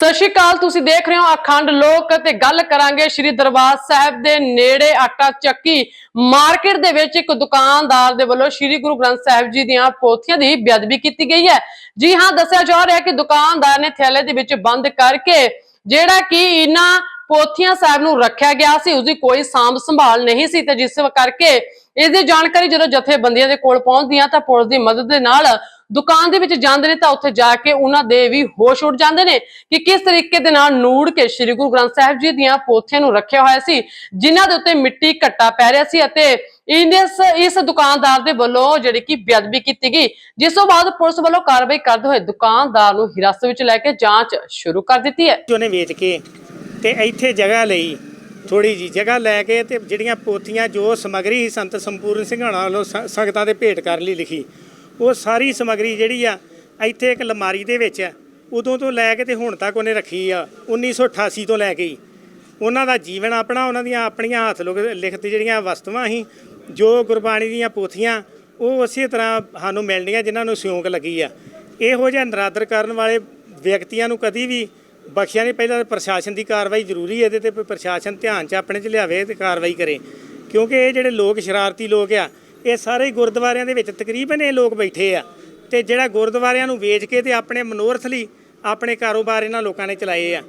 ਸਤਿ ਸ਼੍ਰੀ ਅਕਾਲ, ਤੁਸੀਂ ਦੇਖ ਰਹੇ ਹੋ ਅਖੰਡ ਲੋਕ ਤੇ ਗੱਲ ਕਰਾਂਗੇ ਸ਼੍ਰੀ ਦਰਬਾਰ ਸਾਹਿਬ ਦੇ ਨੇੜੇ ਆਟਾ ਚੱਕੀ ਮਾਰਕੀਟ ਦੇ ਵਿੱਚ ਇੱਕ ਦੁਕਾਨਦਾਰ ਦੇ ਵੱਲੋਂ ਸ਼੍ਰੀ ਗੁਰੂ ਗ੍ਰੰਥ ਸਾਹਿਬ ਜੀ ਦੀਆਂ ਪੋਥੀਆਂ ਦੀ ਬੇਅਦਬੀ ਕੀਤੀ ਗਈ ਹੈ। ਜੀ ਹਾਂ, ਦੱਸਿਆ ਜਾ ਰਿਹਾ ਕਿ ਦੁਕਾਨਦਾਰ ਨੇ ਥੈਲੇ ਦੇ ਵਿੱਚ ਬੰਦ ਕਰਕੇ ਜਿਹੜਾ ਕਿ ਇਹਨਾਂ ਪੋਥੀਆਂ ਸਾਹਿਬ ਨੂੰ ਰੱਖਿਆ ਗਿਆ ਸੀ, ਉਸਦੀ ਕੋਈ ਸਾਂਭ ਸੰਭਾਲ ਨਹੀਂ ਸੀ ਤੇ ਜਿਸ ਕਰਕੇ ਇਸ ਦੀ ਜਾਣਕਾਰੀ ਜਦੋਂ ਜਥੇਬੰਦੀਆਂ ਦੇ ਕੋਲ ਪਹੁੰਚਦੀਆਂ ਤਾਂ ਪੁਲਿਸ ਦੀ ਮਦਦ ਦੇ ਨਾਲ ਦੁਕਾਨ ਦੇ ਵਿੱਚ ਜਾਂਦੇ ਨੇ ਤਾਂ ਉੱਥੇ ਜਾ ਕੇ ਉਹਨਾਂ ਦੇ ਵੀ ਹੋਸ਼ ਉੱਡ ਜਾਂਦੇ ਨੇ ਕਿ ਕਿਸ ਤਰੀਕੇ ਦੇ ਨਾਲ ਨੂੜ ਕੇ ਸ੍ਰੀ ਗੁਰੂ ਗ੍ਰੰਥ ਸਾਹਿਬ ਜੀ ਦੀਆਂ ਪੋਥੀਆਂ ਨੂੰ ਰੱਖਿਆ ਹੋਇਆ ਸੀ, ਜਿਨ੍ਹਾਂ ਦੇ ਉੱਤੇ ਮਿੱਟੀ ਘੱਟਾ ਪੈ ਰਿਹਾ ਸੀ ਅਤੇ ਇਸ ਇਸ ਦੁਕਾਨਦਾਰ ਦੇ ਵੱਲੋਂ ਜਿਹੜੀ ਕਿ ਬੇਅਦਬੀ ਕੀਤੀ ਗਈ, ਜਿਸ ਤੋਂ ਬਾਅਦ ਪੁਲਿਸ ਵੱਲੋਂ ਕਾਰਵਾਈ ਕਰਦੇ ਹੋਏ ਦੁਕਾਨਦਾਰ ਨੂੰ ਹਿਰਾਸਤ ਵਿੱਚ ਲੈ ਕੇ ਜਾਂਚ ਸ਼ੁਰੂ ਕਰ ਦਿੱਤੀ ਹੈ। ਉਹਨੇ ਵੇਚ ਕੇ ਤੇ ਇੱਥੇ ਜਗ੍ਹਾ ਲਈ ਥੋੜੀ ਜੀ ਜਗ੍ਹਾ ਲੈ ਕੇ ਤੇ ਜਿਹੜੀਆਂ ਪੋਥੀਆਂ ਜੋ ਸਮਗਰੀ ਸੀ, ਸੰਤ ਸੰਪੂਰਨ ਸਿੰਘਾਣਾ ਵੱਲੋਂ ਸ- ਸੰਗਤਾਂ ਦੇ ਭੇਟ ਕਰਨ ਲਈ ਲਿਖੀ, ਉਹ ਸਾਰੀ ਸਮਗਰੀ ਜਿਹੜੀ ਆ, ਇੱਥੇ ਇੱਕ ਲਮਾਰੀ ਦੇ ਵਿੱਚ ਆ, ਉਦੋਂ ਤੋਂ ਲੈ ਕੇ ਤੇ ਹੁਣ ਤੱਕ ਉਹਨੇ ਰੱਖੀ ਆ 1988 ਤੋਂ ਲੈ ਕੇ ਹੀ। ਉਹਨਾਂ ਦਾ ਜੀਵਨ ਆਪਣਾ, ਉਹਨਾਂ ਦੀਆਂ ਆਪਣੀਆਂ ਹੱਥ ਲੋਕ, ਲਿਖਤ ਜਿਹੜੀਆਂ ਵਸਤੂਆਂ ਸੀ, ਜੋ ਗੁਰਬਾਣੀ ਦੀਆਂ ਪੋਥੀਆਂ, ਉਹ ਉਸੇ ਤਰ੍ਹਾਂ ਸਾਨੂੰ ਮਿਲਣੀਆਂ ਜਿਨ੍ਹਾਂ ਨੂੰ ਸਿਉਂਕ ਲੱਗੀ ਆ। ਇਹੋ ਜਿਹਾ ਨਰਾਦਰ ਕਰਨ ਵਾਲੇ ਵਿਅਕਤੀਆਂ ਨੂੰ ਕਦੀ ਵੀ ਬਖਸ਼ਿਆ ਨਹੀਂ, ਪਹਿਲਾਂ ਪ੍ਰਸ਼ਾਸਨ ਦੀ ਕਾਰਵਾਈ ਜ਼ਰੂਰੀ ਹੈ, ਇਹਦੇ ਤੇ ਵੀ ਪ੍ਰਸ਼ਾਸਨ ਧਿਆਨ 'ਚ ਆਪਣੇ 'ਚ ਲਿਆਵੇ ਤੇ ਕਾਰਵਾਈ ਕਰੇ। ਕਿਉਂਕਿ ਇਹ ਜਿਹੜੇ ਲੋਕ, ਸ਼ਰਾਰਤੀ ਲੋਕ ਆ, ਇਹ ਸਾਰੇ ਹੀ ਗੁਰਦੁਆਰਿਆਂ ਦੇ ਵਿੱਚ ਤਕਰੀਬਨ ਇਹ ਲੋਕ ਬੈਠੇ ਆ। ਤੇ ਜਿਹੜਾ ਗੁਰਦੁਆਰਿਆਂ ਨੂੰ ਵੇਚ ਕੇ ਤੇ ਆਪਣੇ ਮਨੋਰਥ ਲਈ ਆਪਣੇ ਕਾਰੋਬਾਰ ਇਹਨਾਂ ਲੋਕਾਂ ਨੇ ਚਲਾਏ ਆ।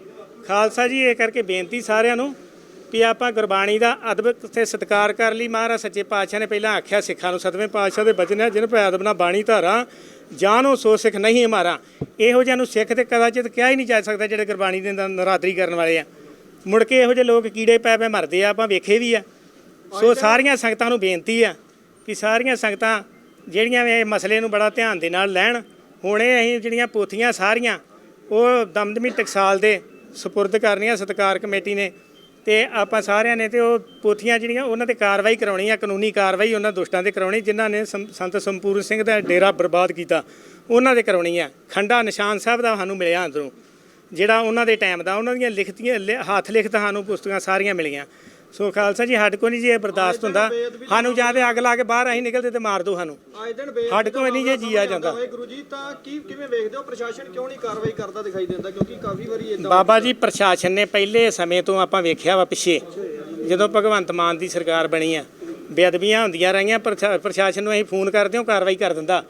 ਖਾਲਸਾ ਜੀ, ਇਹ ਕਰਕੇ ਬੇਨਤੀ ਸਾਰਿਆਂ ਨੂੰ ਵੀ ਆਪਾਂ ਗੁਰਬਾਣੀ ਦਾ ਅਦਬ ਤੇ ਸਤਿਕਾਰ ਕਰ ਲਈ। ਮਹਾਰਾਜ ਸੱਚੇ ਪਾਤਸ਼ਾਹ ਨੇ ਪਹਿਲਾਂ ਆਖਿਆ, ਸਿੱਖਾਂ ਨੂੰ ਸਤਵੇਂ ਪਾਤਸ਼ਾਹ ਦੇ ਬਚਨ ਹੈ ਜਿਨ ਭੈ ਅਦਬ ਨਾ ਬਾਣੀ ਧਾਰਾ ਜਾਨੋ ਸੋ ਸਿੱਖ ਨਹੀਂ ਹਮਾਰਾ। ਇਹੋ ਜਿਹਾ ਨੂੰ ਸਿੱਖ ਤੇ ਕਦਾਚਿਤ ਕਿਹਾ ਹੀ ਨਹੀਂ ਜਾ ਸਕਦਾ ਜਿਹੜੇ ਗੁਰਬਾਣੀ ਦੇ ਨਰਾਦਰੀ ਕਰਨ ਵਾਲੇ ਆ। ਮੁੜ ਕੇ ਇਹੋ ਜਿਹੇ ਲੋਕ ਕੀੜੇ ਪੈ ਪੈ ਮਰਦੇ ਆ ਆਪਾਂ ਵੇਖੇ ਵੀ ਆ। ਸੋ ਸਾਰੀਆਂ ਸੰਗਤਾਂ ਨੂੰ ਬੇਨਤੀ ਆ ਕਿ ਸਾਰੀਆਂ ਸੰਗਤਾਂ ਜਿਹੜੀਆਂ ਇਹ ਮਸਲੇ ਨੂੰ ਬੜਾ ਧਿਆਨ ਦੇ ਨਾਲ ਲੈਣ। ਹੁਣੇ ਅਸੀਂ ਜਿਹੜੀਆਂ ਪੋਥੀਆਂ ਸਾਰੀਆਂ ਉਹ ਦਮਦਮੀ ਟਕਸਾਲ ਦੇ ਸਪੁਰਦ ਕਰਨੀਆਂ ਸਤਕਾਰ ਕਮੇਟੀ ਨੇ। ਤੇ ਆਪਾਂ ਸਾਰਿਆਂ ਨੇ ਤੇ ਉਹ ਪੋਥੀਆਂ ਜਿਹੜੀਆਂ, ਉਹਨਾਂ ਤੇ ਕਾਰਵਾਈ ਕਰਾਉਣੀ ਆ, ਕਾਨੂੰਨੀ ਕਾਰਵਾਈ ਉਹਨਾਂ ਦੁਸ਼ਟਾਂ ਤੇ ਕਰਾਉਣੀ, ਜਿਨ੍ਹਾਂ ਨੇ ਸੰ- ਸੰਤ ਸੰਪੂਰਨ ਸਿੰਘ ਦਾ ਡੇਰਾ ਬਰਬਾਦ ਕੀਤਾ, ਉਹਨਾਂ ਤੇ ਕਰਾਉਣੀ ਆ। ਖੰਡਾ ਨਿਸ਼ਾਨ ਸਾਹਿਬ ਦਾ ਸਾਨੂੰ ਮਿਲਿਆ ਅੰਦਰੋਂ, ਜਿਹੜਾ ਉਹਨਾਂ ਦੇ ਟਾਈਮ ਦਾ, ਉਹਨਾਂ ਦੀਆਂ ਲਿਖਤੀਆਂ, ਲਿ- ਹੱਥ ਲਿਖਤ ਸਾਨੂੰ ਪੁਸਤਕਾਂ ਸਾਰੀਆਂ ਮਿਲੀਆਂ। ਸੋ ਖਾਲਸਾ ਜੀ ਸਾਡੇ ਕੋਲ ਨਹੀਂ ਜੀ ਇਹ ਬਰਦਾਸ਼ਤ ਹੁੰਦਾ। ਸਾਨੂੰ ਜਾਂ ਤੇ ਅੱਗ ਲਾ ਕੇ ਬਾਹਰ ਅਸੀਂ ਨਿਕਲਦੇ ਤੇ ਮਾਰ ਦਿਓ ਸਾਨੂੰ। ਆਏ ਦਿਨ ਬੇਇੱਜ਼ਤੀ ਸਾਡੇ ਕੋਲ ਨਹੀਂ ਜੇ ਜੀਆ ਜਾਂਦਾ। ਹੋਏ ਗੁਰੂ ਜੀ ਤਾਂ ਕੀ ਕਿਵੇਂ ਵੇਖਦੇ ਹੋ? ਪ੍ਰਸ਼ਾਸਨ ਕਿਉਂ ਨਹੀਂ ਕਾਰਵਾਈ ਕਰਦਾ ਦਿਖਾਈ ਦਿੰਦਾ? ਕਿਉਂਕਿ ਕਾਫੀ ਵਾਰੀ ਇਦਾਂ ਬਾਬਾ ਜੀ ਪ੍ਰਸ਼ਾਸਨ ਨੇ ਪਹਿਲੇ ਸਮੇਂ ਤੋਂ ਆਪਾਂ ਵੇਖਿਆ ਵਾ ਪਿੱਛੇ ਜਦੋਂ ਭਗਵੰਤ ਮਾਨ ਦੀ ਸਰਕਾਰ ਬਣੀ ਆ। ਬੇਅਦਬੀਆਂ ਹੁੰਦੀਆਂ ਰਹੀਆਂ ਪ੍ਰਸ਼ਾ- ਪ੍ਰਸ਼ਾਸਨ ਨੂੰ ਅਸੀਂ ਫੋਨ ਕਰਦੇ ਹਾਂ ਕਾਰਵਾਈ ਕਰ ਦਿੰਦਾ।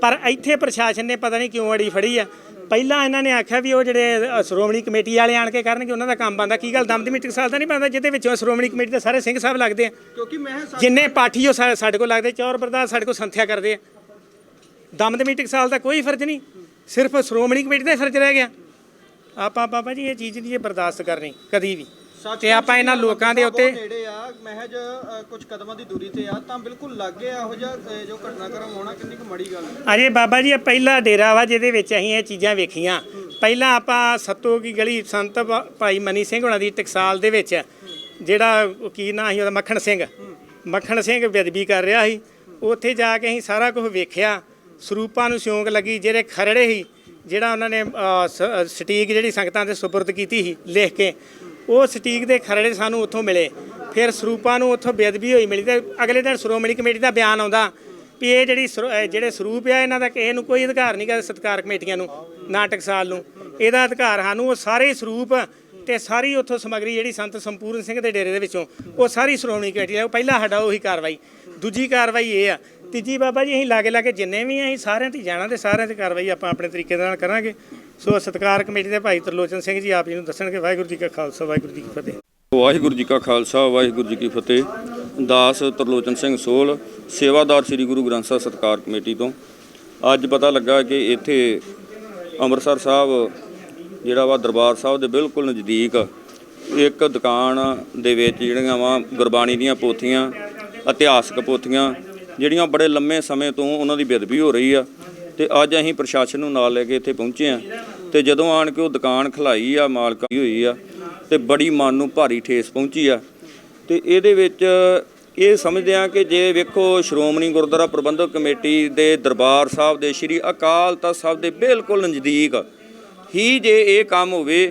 ਪਰ ਇੱਥੇ ਪ੍ਰਸ਼ਾਸਨ ਨੇ ਪਤਾ ਨਹੀਂ ਕਿਉਂ ਅੜੀ ਫੜੀ ਆ। ਪਹਿਲਾਂ ਇਹਨਾਂ ਨੇ ਆਖਿਆ ਵੀ ਉਹ ਜਿਹੜੇ ਅ, ਸ਼੍ਰੋਮਣੀ ਕਮੇਟੀ ਵਾਲੇ ਆਣ ਕੇ ਕਰਨਗੇ ਉਹਨਾਂ ਦਾ ਕੰਮ ਬੰਦਾ ਕੀ ਗੱਲ ਦਮਦਮੀ ਟਕਸਾਲ ਦਾ ਨਹੀਂ ਬੰਦਾ ਜਿਹਦੇ ਵਿੱਚੋਂ ਸ਼੍ਰੋਮਣੀ ਕਮੇਟੀ ਦੇ ਸਾਰੇ ਸਿੰਘ ਸਾਹਿਬ ਲੱਗਦੇ ਆ? ਕਿਉਂਕਿ ਮੈਂ ਜਿੰਨੇ ਪਾਠੀ ਉਹ ਸਾ- ਸਾਡੇ ਕੋਲ ਲੱਗਦੇ ਚੌਰ ਬਰਦਾਸ ਸਾਡੇ ਕੋਲ ਸੰਥਿਆ ਕਰਦੇ ਆ। ਦਮਦਮੀ ਟਕਸਾਲ ਦਾ ਕੋਈ ਫਰਜ਼ ਨਹੀਂ ਸਿਰਫ ਸ਼੍ਰੋਮਣੀ ਕਮੇਟੀ ਦਾ ਹੀ ਫਰਜ਼ ਰਹਿ ਗਿਆ। ਆਪਾਂ ਬਾਬਾ ਜੀ ਇਹ ਚੀਜ਼ ਨਹੀਂ ਜੇ ਬਰਦਾਸ਼ਤ ਕਰਨੀ ਕਦੀ ਵੀ। ਤੇ ਆਪਾਂ ਇਹਨਾਂ ਲੋਕਾਂ ਦੇ ਉੱਤੇ ਨੇੜੇ ਆ ਮਹਿਜ ਕੁਝ ਕਦਮਾਂ ਦੀ ਦੂਰੀ ਤੇ ਆ ਤਾਂ ਬਿਲਕੁਲ ਲੱਗੇ ਆ ਇਹੋ ਜਿਹਾ ਜੋ ਘਟਨਾਕ੍ਰਮ ਹੋਣਾ ਕਿੰਨੀ ਕੁ ਮਾੜੀ ਗੱਲ ਹੈ। ਅਜੇ ਬਾਬਾ ਜੀ ਇਹ ਪਹਿਲਾ ਡੇਰਾ ਵਾ ਜਿਹਦੇ ਵਿੱਚ ਅਸੀਂ ਇਹ ਚੀਜ਼ਾਂ ਵੇਖੀਆਂ। ਪਹਿਲਾਂ ਆਪਾਂ ਸੱਤੋ ਕੀ ਗਲੀ ਸੰਤ ਭਾ- ਭਾਈ ਮਨੀ ਸਿੰਘ ਹੁਣਾਂ ਦੀ ਟਕਸਾਲ ਦੇ ਵਿੱਚ ਜਿਹੜਾ ਉਹ ਕੀ ਨਾਂ ਸੀ ਉਹਦਾ ਮੱਖਣ ਸਿੰਘ। ਮੱਖਣ ਸਿੰਘ ਬੇਅਦਬੀ ਕਰ ਰਿਹਾ ਸੀ। ਉੱਥੇ ਜਾ ਕੇ ਅਸੀਂ ਸਾਰਾ ਕੁਝ ਵੇਖਿਆ। ਸਰੂਪਾਂ ਨੂੰ ਸਿਉਂਕ ਲੱਗੀ ਜਿਹੜੇ ਖਰੜੇ ਸੀ ਜਿਹੜਾ ਉਹਨਾਂ ਨੇ ਅ, ਸ- ਅ, ਸਟੀਕ ਜਿਹੜੀ ਸੰਗਤਾਂ ਦੇ ਸੁਪਰਦ ਕੀਤੀ ਸੀ ਲਿਖ ਕੇ ਉਹ ਸਟੀਕ ਦੇ ਖਰੜੇ ਸਾਨੂੰ ਉੱਥੋਂ ਮਿਲੇ। ਫਿਰ ਸਰੂਪਾਂ ਨੂੰ ਉੱਥੋਂ ਬੇਅਦਬੀ ਹੋਈ ਮਿਲੀ ਤੇ ਅਗਲੇ ਦਿਨ ਸ਼੍ਰੋਮਣੀ ਕਮੇਟੀ ਦਾ ਬਿਆਨ ਆਉਂਦਾ ਵੀ ਇਹ ਜਿਹੜੀ ਸਰੋ- ਜਿਹੜੇ ਸਰੂਪ ਆ, ਇਹਨਾਂ ਦਾ ਕਿਸੇ ਨੂੰ ਕੋਈ ਅਧਿਕਾਰ ਨਹੀਂ ਗਾ ਸਤਕਾਰ ਕਮੇਟੀਆਂ ਨੂੰ, ਨਾਟਕ ਸਾਲ ਨੂੰ। ਇਹਦਾ ਅਧਿਕਾਰ ਸਾਨੂੰ ਉਹ ਸਾਰੇ ਸਰੂਪ ਤੇ ਸਾਰੀ ਉੱਥੋਂ ਸਮਗਰੀ ਜਿਹੜੀ ਸੰਤ ਸੰਪੂਰਨ ਸਿੰਘ ਦੇ ਡੇਰੇ ਦੇ ਵਿੱਚੋਂ, ਉਹ ਸਾਰੀ ਸ਼੍ਰੋਮਣੀ ਕਮੇਟੀ ਦਾ, ਉਹ ਪਹਿਲਾ ਸਾਡਾ ਉਹੀ ਕਾਰਵਾਈ। ਦੂਜੀ ਕਾਰਵਾਈ ਇਹ ਆ ਤੀਜੀ ਬਾਬਾ ਜੀ, ਅਸੀਂ ਲਾਗੇ ਲਾਗੇ ਜਿੰਨੇ ਵੀ ਆ, ਅਸੀਂ ਸਾਰਿਆਂ ਤੇ ਜਾਣਾ ਤੇ ਸਾਰਿਆਂ ਤੇ ਕਾਰਵਾਈ ਆਪਾਂ ਆਪਣੇ ਤਰੀਕੇ ਦੇ ਨਾਲ ਕਰਾਂਗੇ। ਸੋ ਸਤਕਾਰ ਕਮੇਟੀ ਦੇ ਭਾਈ ਤਰਲੋਚਨ ਸਿੰਘ ਜੀ, ਆਪ ਜੀ ਨੂੰ ਦੱਸਣਗੇ, ਵਾਹਿਗੁਰੂ ਜੀ ਕਾ ਖਾਲਸਾ, ਵਾਹਿਗੁਰੂ ਜੀ ਕੀ ਫਤਿਹ। ਵਾਹਿਗੁਰੂ ਜੀ ਕਾ ਖਾਲਸਾ, ਵਾਹਿਗੁਰੂ ਜੀ ਕੀ ਫਤਿਹ। ਦਾਸ ਤਰਲੋਚਨ ਸਿੰਘ ਸੋਲ, ਸੇਵਾਦਾਰ ਸ੍ਰੀ ਗੁਰੂ ਗ੍ਰੰਥ ਸਾਹਿਬ ਸਤਕਾਰ ਕਮੇਟੀ ਤੋਂ। ਅੱਜ ਪਤਾ ਲੱਗਾ ਕਿ ਇੱਥੇ ਅੰਮ੍ਰਿਤਸਰ ਸਾਹਿਬ, ਜਿਹੜਾ ਵਾ ਦਰਬਾਰ ਸਾਹਿਬ ਦੇ ਬਿਲਕੁਲ ਨਜ਼ਦੀਕ ਇੱਕ ਦੁਕਾਨ ਦੇ ਵਿੱਚ ਜਿਹੜੀਆਂ ਵਾ ਗੁਰਬਾਣੀ ਦੀਆਂ ਪੋਥੀਆਂ, ਇਤਿਹਾਸਕ ਪੋਥੀਆਂ ਜਿਹੜੀਆਂ ਬੜੇ ਲੰਮੇ ਸਮੇਂ ਤੋਂ ਉਹਨਾਂ ਦੀ ਬੇਅਦਬੀ ਹੋ ਰਹੀ ਆ ਤੇ ਅੱਜ ਅਸੀਂ ਪ੍ਰਸ਼ਾਸਨ ਨੂੰ ਨਾਲ ਲੈ ਕੇ ਇੱਥੇ ਪਹੁੰਚੇ ਆ ਤੇ ਜਦੋਂ ਆਣ ਕੇ ਉਹ ਦੁਕਾਨ ਖਲਾਈ ਆ, ਮਾਲਕਾਂ ਹੋਈ ਆ ਤੇ ਬੜੀ ਮਨ ਨੂੰ ਭਾਰੀ ਠੇਸ ਪਹੁੰਚੀ ਆ। ਤੇ ਇਹਦੇ ਵਿੱਚ ਇਹ ਸਮਝਦੇ ਆ ਕਿ ਜੇ ਵੇਖੋ ਸ਼੍ਰੋਮਣੀ ਗੁਰਦੁਆਰਾ ਪ੍ਰਬੰਧਕ ਕਮੇਟੀ ਦੇ ਦਰਬਾਰ ਸਾਹਿਬ ਦੇ ਸ੍ਰੀ ਅਕਾਲ ਤਖਤ ਸਾਹਿਬ ਦੇ ਬਿਲਕੁਲ ਨਜ਼ਦੀਕ ਹੀ ਜੇ ਇਹ ਕੰਮ ਹੋਵੇ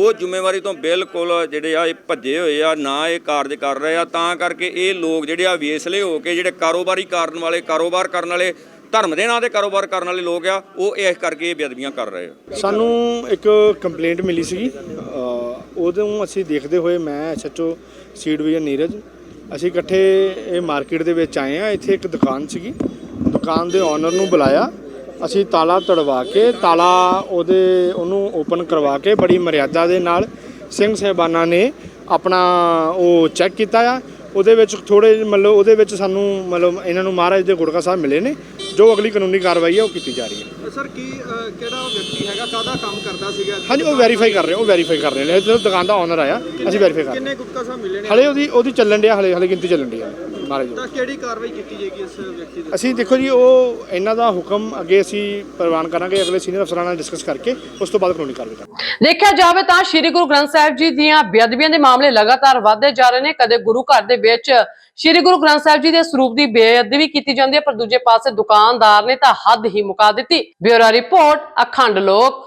ਉਹ ਜ਼ਿੰਮੇਵਾਰੀ ਤੋਂ ਬਿਲਕੁਲ ਜਿਹੜੇ ਆ ਇਹ ਭੱਜੇ ਹੋਏ ਆ ਨਾ ਇਹ ਕਾਰਜ ਕਰ ਰਹੇ ਆ। ਤਾਂ ਕਰਕੇ ਇਹ ਲੋਕ ਜਿਹੜੇ ਆ ਵੇਸਲੇ ਹੋ ਕੇ ਜਿਹੜੇ ਕਾਰੋਬਾਰੀ ਕਰਨ ਵਾਲੇ ਕਾਰੋਬਾਰ ਕਰਨ ਵਾਲੇ ਧਰਮ ਦੇ ਨਾਂ ਤੇ ਕਾਰੋਬਾਰ ਕਰਨ ਵਾਲੇ ਲੋਕ ਆ ਉਹ ਇਸ ਕਰਕੇ ਇਹ ਬੇਅਦਬੀਆਂ ਕਰ ਰਹੇ ਆ। ਸਾਨੂੰ ਇੱਕ ਕੰਪਲੇਂਟ ਮਿਲੀ ਸੀਗੀ। ਅ, ਉਦੋਂ ਅਸੀਂ ਦੇਖਦੇ ਹੋਏ ਮੈਂ ਐਸਐਚਓ ਸੀ ਡਿਵੀਜ਼ਨ ਨੀਰਜ ਅਸੀਂ ਇਕੱਠੇ ਇਹ ਮਾਰਕੀਟ ਦੇ ਵਿੱਚ ਆਏ ਆ। ਇੱਥੇ ਇੱਕ ਦੁਕਾਨ ਸੀਗੀ। ਦੁਕਾਨ ਦੇ ਓਨਰ ਨੂੰ ਬੁਲਾਇਆ। ਅਸੀਂ ਤਾਲਾ ਤੜਵਾ ਕੇ ਤਾਲਾ ਉਹਦੇ ਉਹਨੂੰ ਓਪਨ ਕਰਵਾ ਕੇ ਬੜੀ ਮਰਿਆਦਾ ਦੇ ਨਾਲ ਸਿੰਘ ਸਾਹਿਬਾਨਾਂ ਨੇ ਆਪਣਾ ਉਹ ਚੈੱਕ ਕੀਤਾ ਆ। ਉਹਦੇ ਵਿੱਚ ਥੋੜੇ ਮਤਲਬ ਉਹਦੇ ਵਿੱਚ ਸਾਨੂੰ ਮਤਲਬ ਇਹਨਾਂ ਨੂੰ ਮਹਾਰਾਜ ਦੇ ਗੁਰਕਾ ਸਾਹਿਬ ਮਿਲੇ ਨੇ ਜੋ ਅਗਲੀ ਕਾਨੂੰਨੀ ਕਾਰਵਾਈ ਹੈ ਉਹ ਕੀਤੀ ਜਾ ਰਹੀ ਹੈ। ਸਰ ਕੀ ਕਿਹੜਾ ਵਿਅਕਤੀ ਹੈਗਾ? ਕਾਹਦਾ ਕੰਮ ਕਰਦਾ ਸੀਗਾ? ਹਾਂਜੀ ਉਹ ਵੈਰੀਫਾਈ ਕਰ ਰਹੇ ਉਹ ਵੈਰੀਫਾਈ ਕਰ ਰਹੇ ਨੇ। ਜਦੋਂ ਦੁਕਾਨ ਦਾ ਓਨਰ ਆਇਆ ਅਸੀਂ ਵੈਰੀਫਾਈ ਕਰ ਰਹੇ ਕਿੰਨੇ ਗੁਪਤਾ ਸਾਹਿਬ ਮਿਲੇ ਨੇ? ਹਲੇ ਉਹਦੀ ਉਹਦੀ ਚੱਲਣ ਡਿਆ ਹਲੇ ਹਲੇ ਗਿਣਤੀ ਚੱਲਣ ਡਈ ਦੀ। ਤਾਂ ਕਿਹੜੀ ਕਾਰਵਾਈ ਕੀਤੀ ਜਾਏਗੀ ਇਸ ਵਿਅਕਤੀ ਦੇ ਅਸੀਂ ਦੇਖੋ ਜੀ ਉਹ ਇਹਨਾਂ ਦਾ ਹੁਕਮ ਅੱਗੇ ਅਸੀਂ ਪ੍ਰਵਾਨ ਕਰਾਂਗੇ ਅਗਲੇ ਸੀਨੀਅਰ ਅਫਸਰਾਂ ਨਾਲ ਡਿਸਕਸ ਕਰਕੇ ਉਸ ਤੋਂ ਬਾਅਦ ਕਾਨੂੰਨੀ ਕਾਰਵਾਈ ਕਰਾਂਗੇ। ਦੇਖਿਆ ਜਾਵੇ ਤਾਂ ਸ੍ਰੀ ਗੁਰੂ ਗ੍ਰੰਥ ਸਾਹਿਬ ਜੀ ਦੀਆਂ ਬੇਅਦਬੀਆਂ ਦੇ ਮਾਮਲੇ ਲਗਾਤਾਰ ਵਧਦੇ ਜਾ ਰਹੇ ਨੇ। ਕਦੇ ਗੁਰੂ ਘਰ ਦੇ ਵਿੱਚ ਸ੍ਰੀ ਗੁਰੂ ਗ੍ਰੰਥ ਸਾਹਿਬ ਜੀ ਦੇ ਸਰੂਪ ਦੀ ਬੇਅਦਬੀ ਕੀਤੀ ਜਾਂਦੀ ਹੈ ਪਰ ਦੂਜੇ ਪਾਸੇ ਦੁਕਾਨਦਾਰ ਨੇ ਤਾਂ ਹੱਦ ਹੀ ਮੁਕਾ ਦਿੱਤੀ। ਬਿਊਰੋ ਰਿਪੋਰਟ ਅਖੰਡ ਲੋਕ।